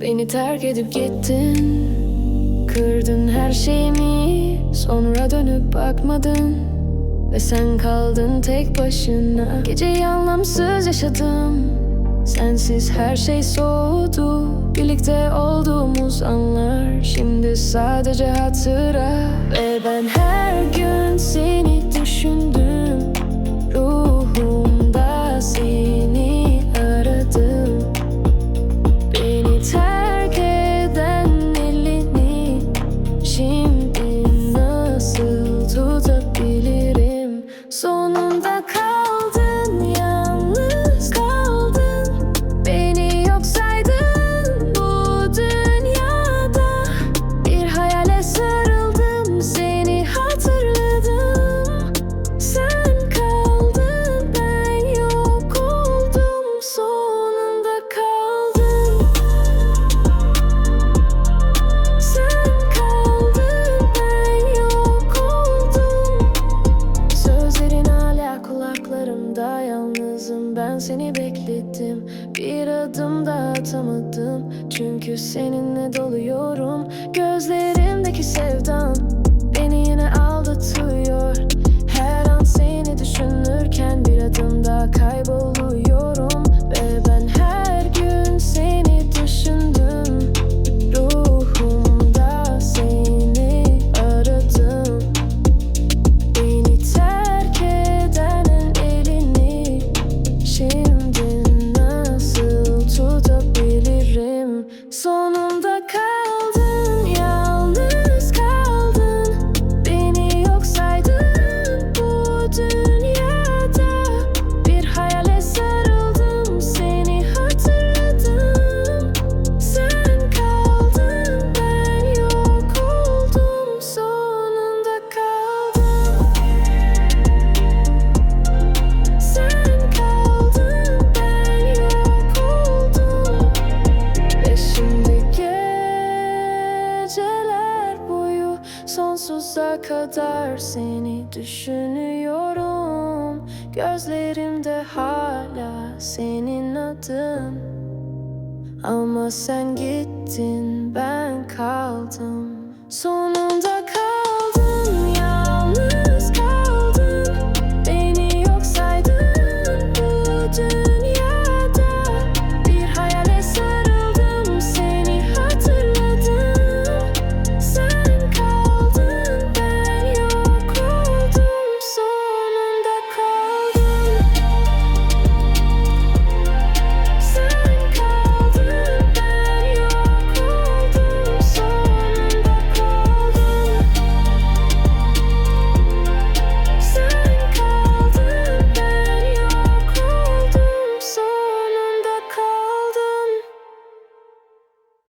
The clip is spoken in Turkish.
Beni terk edip gittin. Kırdın her şeyimi Sonra dönüp bakmadın. Ve sen kaldın tek başına. Geceyi anlamsız yaşadım. Sensiz her şey soğudu. Birlikte olduğumuz anlar Şimdi sadece hatıra. Ve ben her gün seni düşündüm ben seni bekledim Bir adım da atamadım. Çünkü seninle doluyorum. Gözlerimdeki sevdan Beni yine aldatıyor Sonsuza kadar seni düşünüyorum. Gözlerimde hala senin adın. Ama sen gittin ben kaldım. Sonunda